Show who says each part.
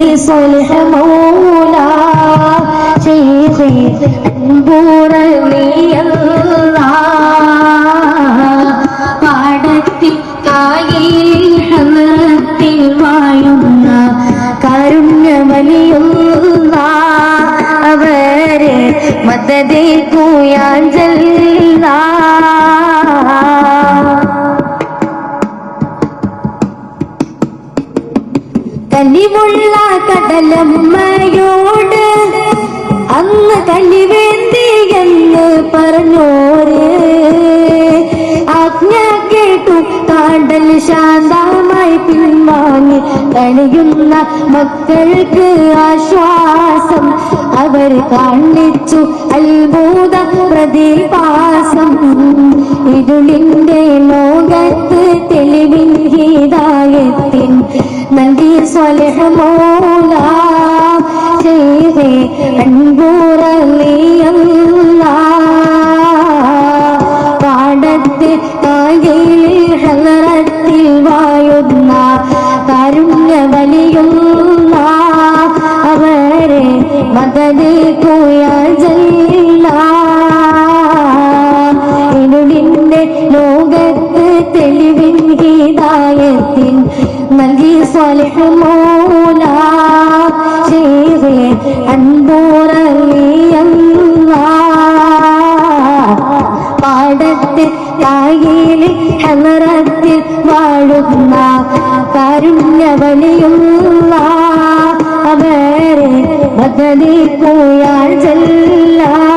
Speaker 1: صلح مولا شيخي أنبور لي പാടത്തിൽ കായിൽ ഹലത്തിൽ വാഴുന്ന കാരുണ്യമലിയുള്ള അവരെ മദതേ കൂയാഞ്ചല്ല കനിവുള്ള കടലമ്മയോട് അന്ന് കനിവേന്തി എന്ന് പറഞ്ഞോര്. ആജ്ഞ കേട്ടു കാണ്ടൽ ശാന്തമായി പിൻവാങ്ങി കണിയുന്ന മക്കൾക്ക് ആശ്വാസം. അവർ കാണിച്ചു അത്ഭുത പ്രതിഭാസം. ഇരുളിന്റെ ലോകത്ത് തെളിവിൻ ഹിതായത്തിൻ നൽകി സ്വലഹമോല. ചെയ്തേ അൻപൂറലിയല്ല വായുന്ന കാരുണ്യ വലിയുള്ള അവരെ മകനെ പോയല്ല ഇരുടിന്റെ ലോകത്ത് തെളിവിൻ ഹിതായത്തിൻ شيخ أنبور لي الله പാടത്ത് കായയിൽ ഹലറത്തിൽ വാഴുന്ന കാരുണ്യവലിയുള്ള അവരെ മകനെ പോയാൽ ചെല്ലാം.